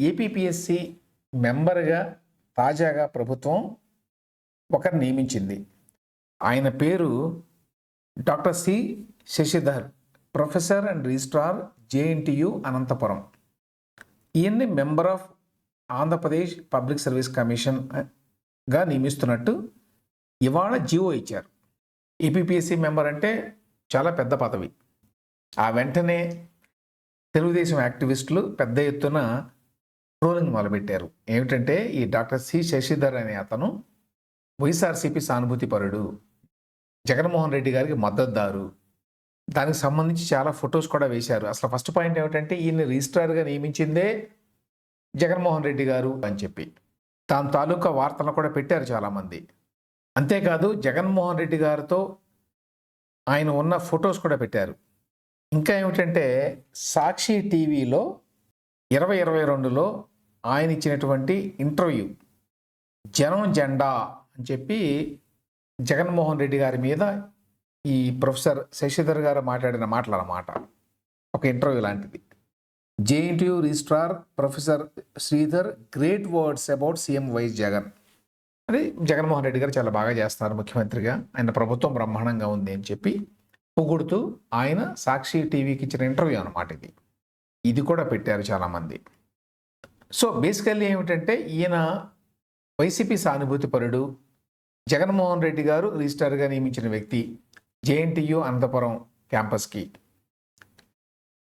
APPSC మెంబర్గా తాజాగా ప్రభుత్వం ఒకరు నియమించింది. ఆయన పేరు doctor C. Sasidhar professor and registrar JNTU Anantapur. ఈయన్ని member of Andhra Pradesh public service కమిషన్గా నియమిస్తున్నట్టు ఇవాళ జీవో ఇచ్చారు. ఏపీపీఎస్సి మెంబర్ అంటే చాలా పెద్ద పదవి. ఆ వెంటనే తెలుగుదేశం యాక్టివిస్టులు పెద్ద ఎత్తున ట్రోలింగ్ మొదలుపెట్టారు. ఏమిటంటే ఈ డాక్టర్ సి శశిధర్ అనే అతను వైఎస్ఆర్సీపీ సానుభూతిపరుడు. జగన్మోహన్ రెడ్డి గారికి మద్దతుదారు. దానికి సంబంధించి చాలా ఫొటోస్ కూడా వేశారు. అసలు ఫస్ట్ పాయింట్ ఏమిటంటే ఈయన్ని రిజిస్ట్రార్గా నియమించిందే జగన్మోహన్ రెడ్డి గారు అని చెప్పి. దాని తాలూకా వార్తలు కూడా పెట్టారు చాలామంది. అంతేకాదు జగన్మోహన్ రెడ్డి గారితో ఆయన ఉన్న ఫొటోస్ కూడా పెట్టారు. ఇంకా ఏమిటంటే సాక్షి టీవీలో ఇరవై ఇరవై రెండులో ఆయన ఇచ్చినటువంటి ఇంటర్వ్యూ. జనం జెండా అని చెప్పి జగన్మోహన్ రెడ్డి గారి మీద ఈ ప్రొఫెసర్ శశిధర్ గారు మాట్లాడిన మాటలు అన్నమాట ఒక ఇంటర్వ్యూ లాంటిది. JNTU registrar professor Sridhar great words about CM YS Jagan. అది జగన్మోహన్ రెడ్డి గారు చాలా బాగా చేస్తున్నారు ముఖ్యమంత్రిగా. ఆయన ప్రభుత్వం బ్రహ్మాండంగా ఉంది అని చెప్పి పొగుడుతూ ఆయన సాక్షి టీవీకి ఇచ్చిన ఇంటర్వ్యూ అనమాట ఇది. ఇది కూడా పెట్టారు చాలామంది. సో బేసికల్లీ ఏమిటంటే ఈయన వైసీపీ సానుభూతిపరుడు జగన్మోహన్ రెడ్డి గారు రిజిస్టార్గా నియమించిన వ్యక్తి జేఎన్టీయు అనంతపురం క్యాంపస్కి.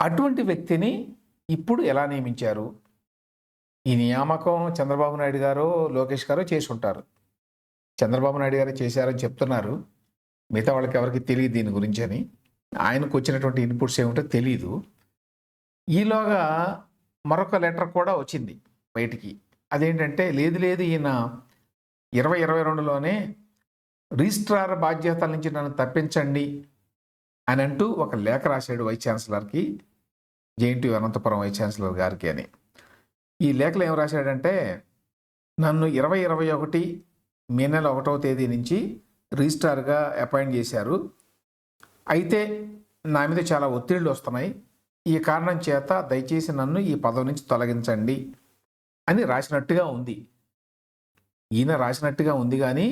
అటువంటి వ్యక్తిని ఇప్పుడు ఎలా నియమించారు? ఈ నియామకం చంద్రబాబు నాయుడు గారు లోకేష్ గారు చేసి ఉంటారు. చంద్రబాబు నాయుడు గారు చేశారని చెప్తున్నారు. మిగతా వాళ్ళకి ఎవరికి తెలియదు దీని గురించి అని. ఆయనకు వచ్చినటువంటి ఇన్పుట్స్ ఏమిటో తెలియదు ఈలోగా మరొక లెటర్ కూడా వచ్చింది బయటికి. అదేంటంటే లేదు లేదు ఈయన ఇరవై ఇరవై రెండులోనే రిజిస్ట్రార్ బాధ్యతల నుంచి నన్ను తప్పించండి అని అంటూ ఒక లేఖ రాశాడు వైస్ ఛాన్సలర్కి జేఎన్టీ అనంతపురం వైస్ ఛాన్సలర్ గారికి అని. ఈ లేఖలో ఏం రాశాడంటే నన్ను ఇరవై ఇరవై ఒకటి మే నెల ఒకటవ తేదీ నుంచి రిజిస్ట్రార్గా అపాయింట్ చేశారు. అయితే నా మీద చాలా ఒత్తిళ్ళు వస్తున్నాయి. ఈ కారణం చేత దయచేసి నన్ను ఈ పదవి నుంచి తొలగించండి అని రాసినట్టుగా ఉంది. ఈయన రాసినట్టుగా ఉంది కానీ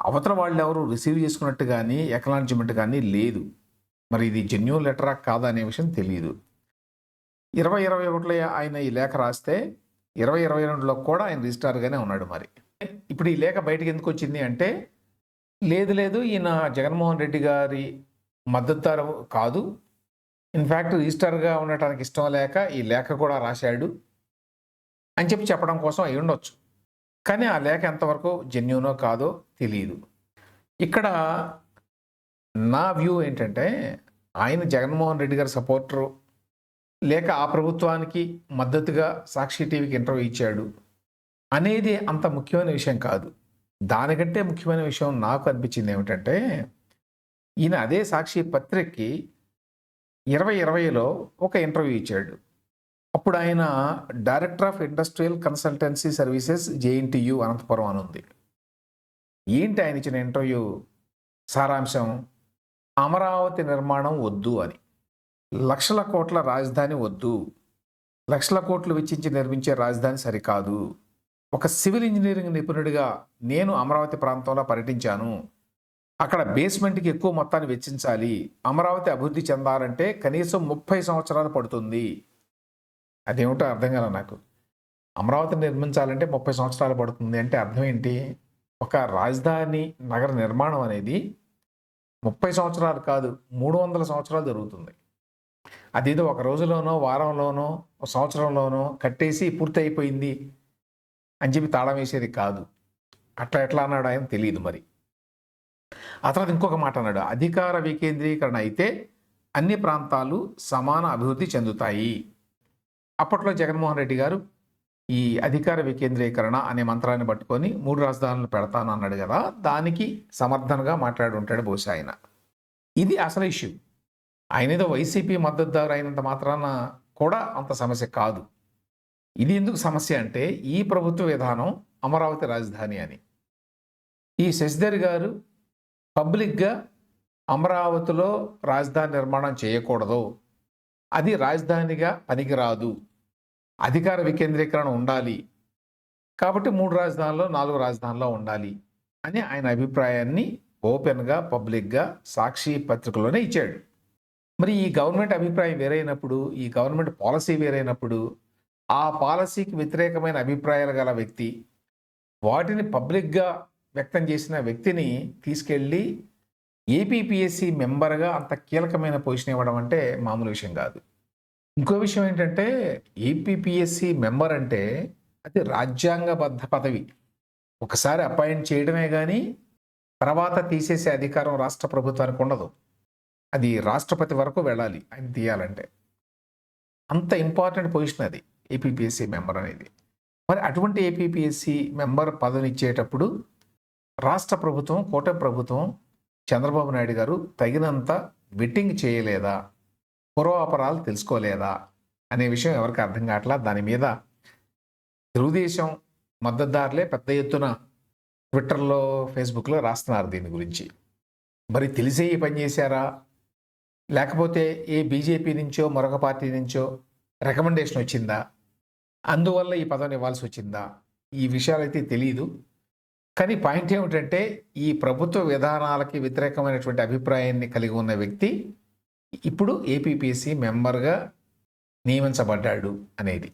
అవతల వాళ్ళు ఎవరు రిసీవ్ చేసుకున్నట్టు కానీ ఎక్నాలజ్మెంట్ కానీ లేదు. మరి ఇది జెన్యున్ లెటరా కాదా అనే విషయం తెలియదు ఇరవై ఇరవై ఒకటిలో ఆయన ఈ లేఖ రాస్తే ఇరవై ఇరవై రెండులో కూడా ఆయన రిజిస్టార్గానే ఉన్నాడు మరి. ఇప్పుడు ఈ లేఖ బయటకు ఎందుకు వచ్చింది అంటే లేదు లేదు ఈయన జగన్మోహన్ రెడ్డి గారి మద్దతుదారు కాదు. ఇన్ఫ్యాక్ట్ రిజిస్టర్గా ఉండటానికి ఇష్టం లేక ఈ లేఖ కూడా రాశాడు అని చెప్పి చెప్పడం కోసం అయి ఉండొచ్చు. కానీ ఆ లేఖ ఎంతవరకు జెన్యునో కాదో తెలియదు. ఇక్కడ నా వ్యూ ఏంటంటే ఆయన జగన్మోహన్ రెడ్డి గారి సపోర్టరు లేక ఆ ప్రభుత్వానికి మద్దతుగా సాక్షి టీవీకి ఇంటర్వ్యూ ఇచ్చాడు అనేది అంత ముఖ్యమైన విషయం కాదు. దానికంటే ముఖ్యమైన విషయం నాకు అనిపించింది ఏమిటంటే ఈయన అదే సాక్షి పత్రికకి ఇరవై ఇరవైలో ఒక ఇంటర్వ్యూ ఇచ్చాడు. అప్పుడు ఆయన director of industrial consultancy services JNTU Anantapur అని ఉంది. ఏంటి ఆయన ఇచ్చిన ఇంటర్వ్యూ? సారాంశం అమరావతి నిర్మాణం వద్దు అని లక్షల కోట్ల రాజధాని వద్దు. లక్షల కోట్లు వెచ్చించి నిర్మించే రాజధాని సరికాదు. ఒక సివిల్ ఇంజనీరింగ్ నిపుణుడిగా నేను అమరావతి ప్రాంతంలో పర్యటించాను. అక్కడ బేస్మెంట్కి ఎక్కువ మొత్తాన్ని వెచ్చించాలి. అమరావతి అభివృద్ధి చెందాలంటే కనీసం ముప్పై సంవత్సరాలు పడుతుంది. అదేమిటో అర్థం కాల నాకు. అమరావతి నిర్మించాలంటే ముప్పై సంవత్సరాలు పడుతుంది అంటే అర్థం ఏంటి? ఒక రాజధాని నగర నిర్మాణం అనేది ముప్పై సంవత్సరాలు కాదు మూడు వందల సంవత్సరాలు జరుగుతుంది. అదేదో ఒక రోజులోనో వారంలోనో ఒక సంవత్సరంలోనో కట్టేసి పూర్తి అయిపోయింది అని చెప్పి తాళం వేసేది కాదు. అట్లా ఎట్లా అన్నాడు ఆయన తెలియదు మరి. ఆ తర్వాత ఇంకొక మాట అన్నాడు అధికార వికేంద్రీకరణ అయితే అన్ని ప్రాంతాలు సమాన అభివృద్ధి చెందుతాయి. అప్పట్లో జగన్మోహన్ రెడ్డి గారు ఈ అధికార వికేంద్రీకరణ అనే మంత్రాన్ని పట్టుకొని మూడు రాజధానులు పెడతాను అన్నాడు కదా దానికి సమర్థనగా మాట్లాడి ఉంటాడు బహుశా ఆయన. ఇది అసలు ఇష్యూ. ఆయన ఏదో వైసీపీ మద్దతుదారు అయినంత మాత్రాన కూడా అంత సమస్య కాదు. ఇది ఎందుకు సమస్య అంటే ఈ ప్రభుత్వ విధానం అమరావతి రాజధాని అని. ఈ శశిధర్ గారు పబ్లిక్గా అమరావతిలో రాజధాని నిర్మాణం చేయకూడదు. అది రాజధానిగా పనికిరాదు. అధికార వికేంద్రీకరణ ఉండాలి. కాబట్టి మూడు రాజధానుల్లో నాలుగు రాజధానుల్లో ఉండాలి అని ఆయన అభిప్రాయాన్ని ఓపెన్గా పబ్లిక్గా సాక్షి పత్రికలోనే ఇచ్చాడు. మరి ఈ గవర్నమెంట్ అభిప్రాయం వేరైనప్పుడు ఈ గవర్నమెంట్ పాలసీ వేరైనప్పుడు ఆ పాలసీకి వ్యతిరేకమైన అభిప్రాయాలు గల వ్యక్తి వాటిని పబ్లిక్గా వ్యక్తం చేసిన వ్యక్తిని తీసుకెళ్ళి ఏపీపీఎస్సి మెంబర్గా అంత కీలకమైన పొజిషన్ ఇవ్వడం అంటే మామూలు విషయం కాదు. ఇంకో విషయం ఏంటంటే ఏపీపీఎస్సి మెంబర్ అంటే అది రాజ్యాంగబద్ధ పదవి. ఒకసారి అపాయింట్ చేయడమే కానీ తర్వాత తీసేసే అధికారం రాష్ట్ర ప్రభుత్వానికి ఉండదు. అది రాష్ట్రపతి వరకు వెళ్ళాలి ఆయన తీయాలంటే. అంత ఇంపార్టెంట్ పొజిషన్ అది ఏపీపీఎస్సి మెంబర్ అనేది. మరి అటువంటి ఏపీపీఎస్సి మెంబర్ పదవిని ఇచ్చేటప్పుడు రాష్ట్ర ప్రభుత్వం కూటమి ప్రభుత్వం చంద్రబాబు నాయుడు గారు తగినంత వెట్టింగ్ చేయలేదా? పూర్వాపరాలు తెలుసుకోలేదా? అనే విషయం ఎవరికి అర్థం కావట్లా? దాని మీద తెలుగుదేశం మద్దతుదారులే పెద్ద ఎత్తున ట్విట్టర్లో ఫేస్బుక్లో రాస్తున్నారు దీని గురించి. మరి తెలిసే ఈ పని చేశారా? లేకపోతే ఏ బీజేపీ నుంచో మరొక పార్టీ నుంచో రికమెండేషన్ వచ్చిందా? అందువల్ల ఈ పదవిని ఇవ్వాల్సి వచ్చిందా? ఈ విషయాలైతే తెలియదు కానీ పాయింట్ ఏమిటంటే ఈ ప్రభుత్వ విధానాలకి వ్యతిరేకమైనటువంటి అభిప్రాయాన్ని కలిగి ఉన్న వ్యక్తి ఇప్పుడు ఏపీపీసీ మెంబర్గా నియమించబడ్డాడు అనేది.